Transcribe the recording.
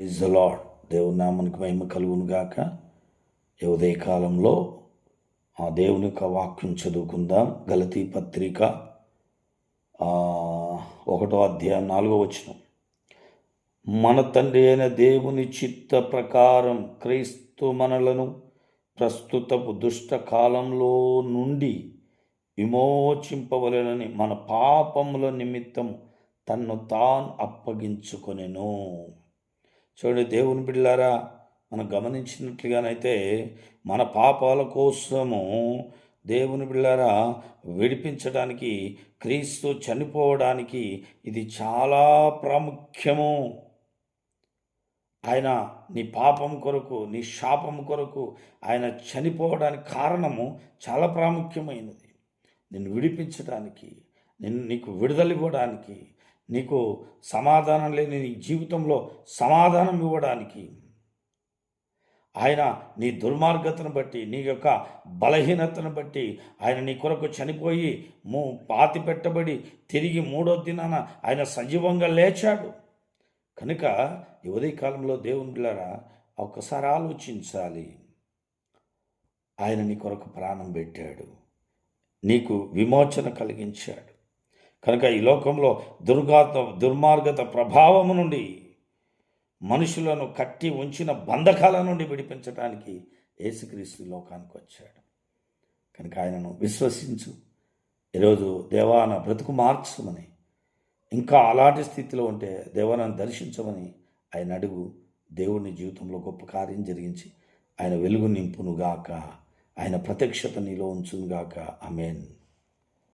Is the lord దేవుని నామానికి మహిమ కలుగును గాక. ఈ ఉదయ కాలంలో ఆ దేవుని యొక్క వాక్యం చదువుకుందాం. గలతీ పత్రిక ఒకటో అధ్యాయం నాలుగో వచ్చిన మన తండ్రి అయిన దేవుని చిత్త ప్రకారం క్రీస్తు మనలను ప్రస్తుతపు దుష్ట కాలంలో నుండి విమోచింపవలెనని మన పాపముల నిమిత్తం తన్ను తాను అప్పగించుకొనెను. చూడండి దేవుని బిడ్డారా మనం గమనించినట్లుగానైతే మన పాపాల కోసము దేవుని బిళ్ళారా విడిపించడానికి క్రీస్తు చనిపోవడానికి ఇది చాలా ప్రాముఖ్యము. ఆయన నీ పాపం కొరకు నీ శాపం కొరకు ఆయన చనిపోవడానికి కారణము చాలా ప్రాముఖ్యమైనది. నిన్ను విడిపించడానికి నిన్ను నీకు విడుదల ఇవ్వడానికి నీకు సమాధానం లేని నీ జీవితంలో సమాధానం ఇవ్వడానికి ఆయన నీ దుర్మార్గతను బట్టి నీ యొక్క బలహీనతను బట్టి ఆయన నీ కొరకు చనిపోయి మూ పాతి పెట్టబడి తిరిగి మూడో దినాన ఆయన సజీవంగా లేచాడు. కనుక ఈ ఉదయకాలంలో దేవుని బిళ్ళరా ఒక్కసారి ఆలోచించాలి. ఆయన నీ కొరకు ప్రాణం పెట్టాడు. నీకు విమోచన కలిగించాడు. కనుక ఈ లోకంలో దుర్గాత దుర్మార్గత ప్రభావము నుండి మనుషులను కట్టి ఉంచిన బంధకాల నుండి విడిపించడానికి యేసుక్రీస్తు లోకానికి వచ్చాడు. కనుక ఆయనను విశ్వసించు. ఈరోజు దేవా నా బ్రతుకు మార్చమని ఇంకా అలాంటి స్థితిలో ఉంటే దేవాలను దర్శించమని ఆయన అడుగు. దేవుని జీవితంలో గొప్ప కార్యం జరిగించి ఆయన వెలుగు నింపునుగాక. ఆయన ప్రత్యక్షత నీలో ఉంచునుగాక. అమేన్